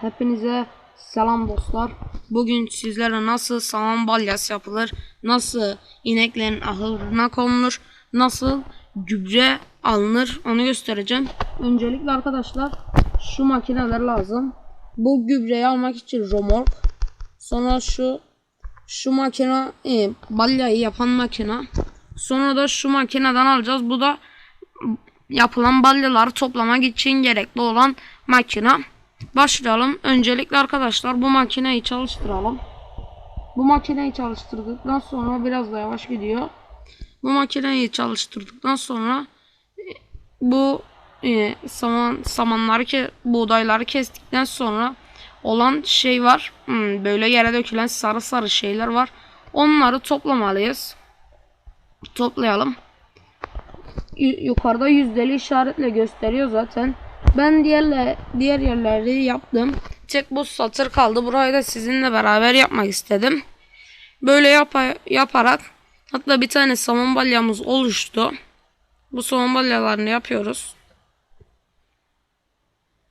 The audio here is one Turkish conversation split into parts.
Hepinize selam dostlar. Bugün sizlere nasıl saman balyası yapılır, nasıl ineklerin ahırına konulur, nasıl gübre alınır onu göstereceğim. Öncelikle arkadaşlar şu makineler lazım. Bu gübreyi almak için romork. Sonra şu şu makine e, balyayı yapan makine. Sonra da şu makineden alacağız. Bu da yapılan balyaları toplamak için gerekli olan makine. Başlayalım. Öncelikle arkadaşlar bu makineyi çalıştıralım. Bu makineyi çalıştırdıktan sonra biraz da yavaş gidiyor. Bu makineyi çalıştırdıktan sonra e, bu e, saman samanları ke buğdayları kestikten sonra olan şey var. Hmm, böyle yere dökülen sarı sarı şeyler var. Onları toplamalıyız. Toplayalım yu- yukarıda yüzdeli işaretle gösteriyor zaten. Ben diğerle diğer yerleri yaptım. Tek bu satır kaldı. Burayı da sizinle beraber yapmak istedim. Böyle yapa, yaparak hatta bir tane saman balyamız oluştu. Bu saman balyalarını yapıyoruz.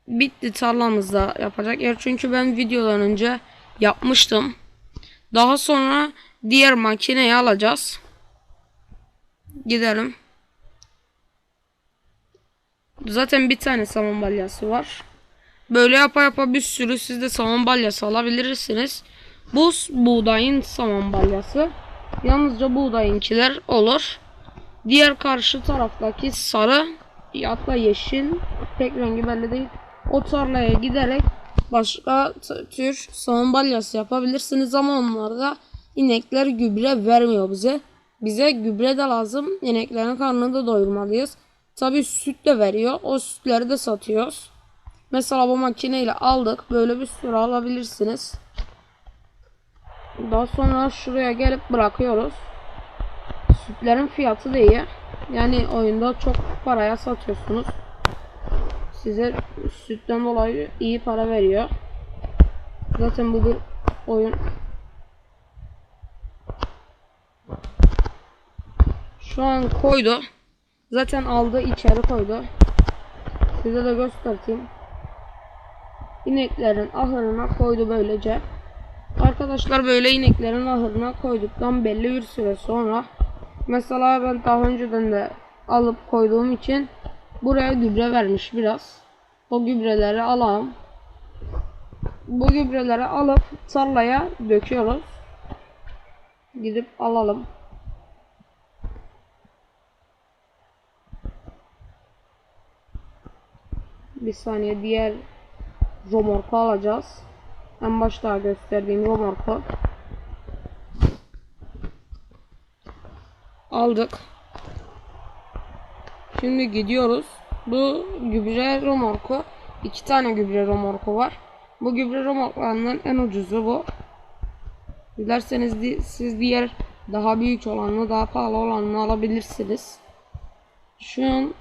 Bitti tarlamızda yapacak yer. Çünkü ben videodan önce yapmıştım. Daha sonra diğer makineyi alacağız. Gidelim. Zaten bir tane saman balyası var. Böyle yapa yapa bir sürü siz de saman balyası alabilirsiniz. Bu buğdayın saman balyası. Yalnızca buğdayınkiler olur. Diğer karşı taraftaki sarı hatta yeşil pek rengi belli değil. O tarlaya giderek başka tür saman balyası yapabilirsiniz ama onlarda inekler gübre vermiyor bize. Bize gübre de lazım. İneklerin karnını da doyurmalıyız. Tabi süt de veriyor. O sütleri de satıyoruz. Mesela bu makineyle aldık. Böyle bir sürü alabilirsiniz. Daha sonra şuraya gelip bırakıyoruz. Sütlerin fiyatı da iyi. Yani oyunda çok paraya satıyorsunuz. Size sütten dolayı iyi para veriyor. Zaten bu bir oyun. Şu an koydu. Zaten aldı içeri koydu. Size de göstereyim. İneklerin ahırına koydu böylece. Arkadaşlar böyle ineklerin ahırına koyduktan belli bir süre sonra mesela ben daha önceden de alıp koyduğum için buraya gübre vermiş biraz. O gübreleri alalım. Bu gübreleri alıp tarlaya döküyoruz. Gidip alalım. Bir saniye diğer romorku alacağız. En başta gösterdiğim romorku. Aldık. Şimdi gidiyoruz. Bu gübre romorku. iki tane gübre romorku var. Bu gübre romorklarından en ucuzu bu. Dilerseniz di- siz diğer daha büyük olanını daha pahalı olanını alabilirsiniz. Şu an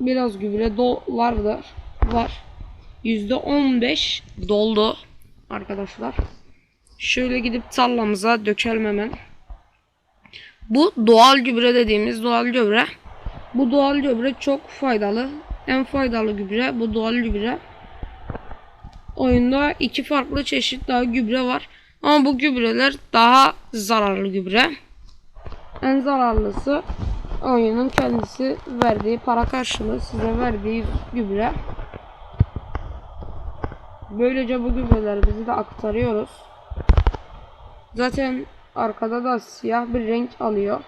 biraz gübre do vardır. Var. %15 doldu arkadaşlar. Şöyle gidip tarlamıza dökelim hemen. Bu doğal gübre dediğimiz doğal gübre. Bu doğal gübre çok faydalı. En faydalı gübre bu doğal gübre. Oyunda iki farklı çeşit daha gübre var. Ama bu gübreler daha zararlı gübre. En zararlısı oyunun kendisi verdiği para karşılığı size verdiği gübre. Böylece bu gübreleri bizi de aktarıyoruz. Zaten arkada da siyah bir renk alıyor.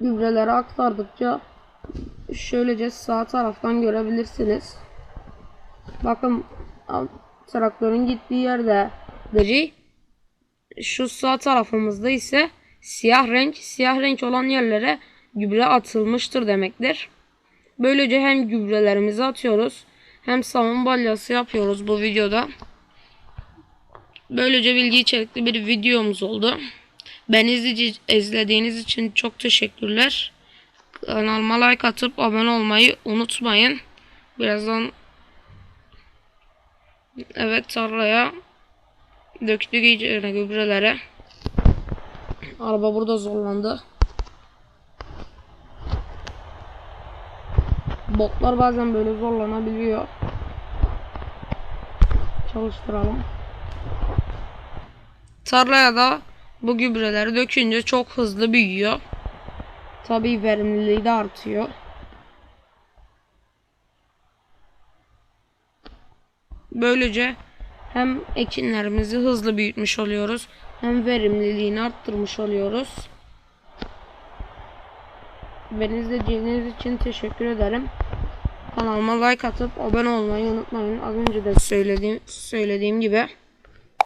Gübreleri aktardıkça şöylece sağ taraftan görebilirsiniz. Bakın traktörün gittiği yerde gri. Şu sağ tarafımızda ise siyah renk. Siyah renk olan yerlere gübre atılmıştır demektir. Böylece hem gübrelerimizi atıyoruz hem saman balyası yapıyoruz bu videoda. Böylece bilgi içerikli bir videomuz oldu. Ben izleyici, izlediğiniz için çok teşekkürler. Kanalıma like atıp abone olmayı unutmayın. Birazdan evet tarlaya döktük iyice gübrelere. Araba burada zorlandı. Botlar bazen böyle zorlanabiliyor. çalıştıralım. Tarlaya da bu gübreleri dökünce çok hızlı büyüyor. Tabii verimliliği de artıyor. Böylece hem ekinlerimizi hızlı büyütmüş oluyoruz hem verimliliğini arttırmış oluyoruz. Beni izlediğiniz için teşekkür ederim. Kanalıma like atıp abone olmayı unutmayın. Az önce de söylediğim söylediğim gibi.